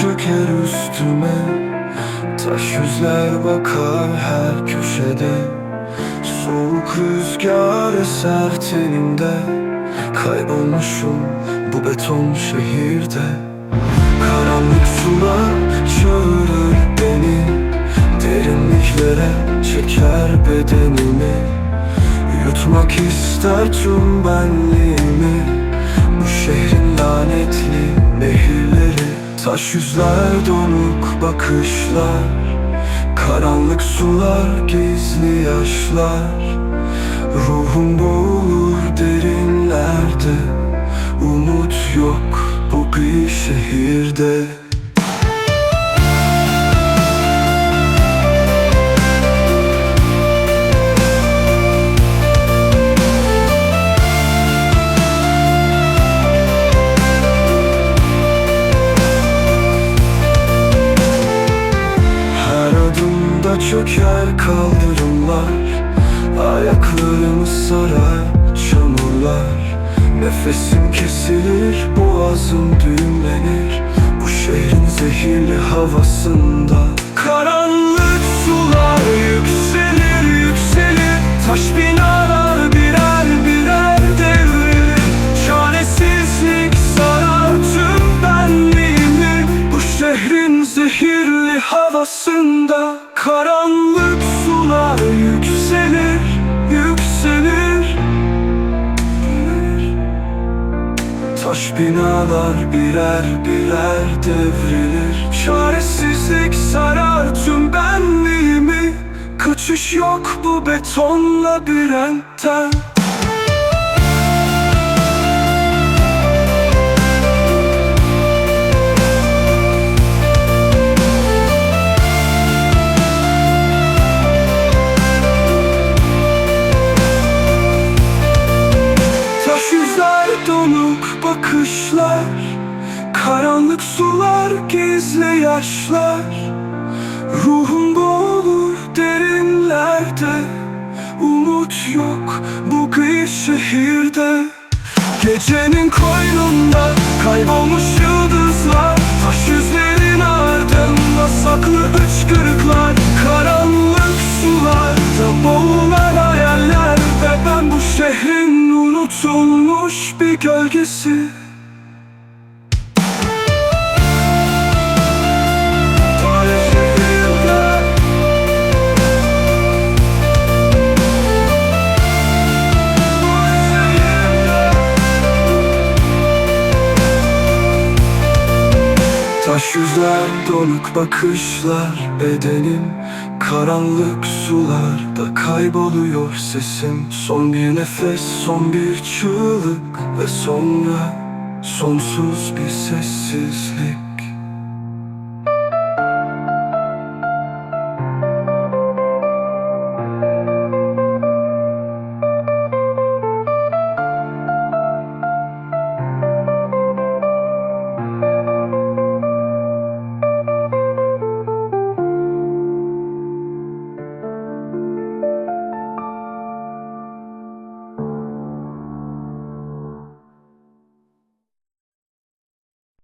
çöker üstüme. Taş yüzler bakar her köşede. Soğuk rüzgar eser tenimde Kaybolmuşum bu beton şehirde. Karanlık sular çağırır beni. Derinliklere çeker bedenimi. Yutmak ister tüm benliğimi. Taş yüzler donuk bakışlar Karanlık sular gizli yaşlar. Ruhum boğulur derinlerde Umut yok bu gri şehirde adımda çöker kaldırımlar Ayaklarımı sarar çamurlar. Nefesim kesilir, boğazım düğümlenir. Bu şehrin zehirli havasında havasında Karanlık sular yükselir, yükselir. Taş binalar birer birer devrilir. Çaresizlik sarar tüm benliğimi. Kaçış yok bu beton labirentten Taş Karanlık sular gizli yaşlar. Ruhum boğulur derinlerde. Umut yok bu gri şehirde. Gecenin koynunda kaybolmuş yıldızlar. Taş yüzlerin ardında saklı hıçkırıklar Karanlık sularda boğulan hayaller Ve ben bu şehrin unutulmuş bir gölgesi Taş yüzler donuk bakışlar bedenim Karanlık sularda kayboluyor sesim. Son bir nefes son bir çığlık ve sonra Sonsuz bir sessizlik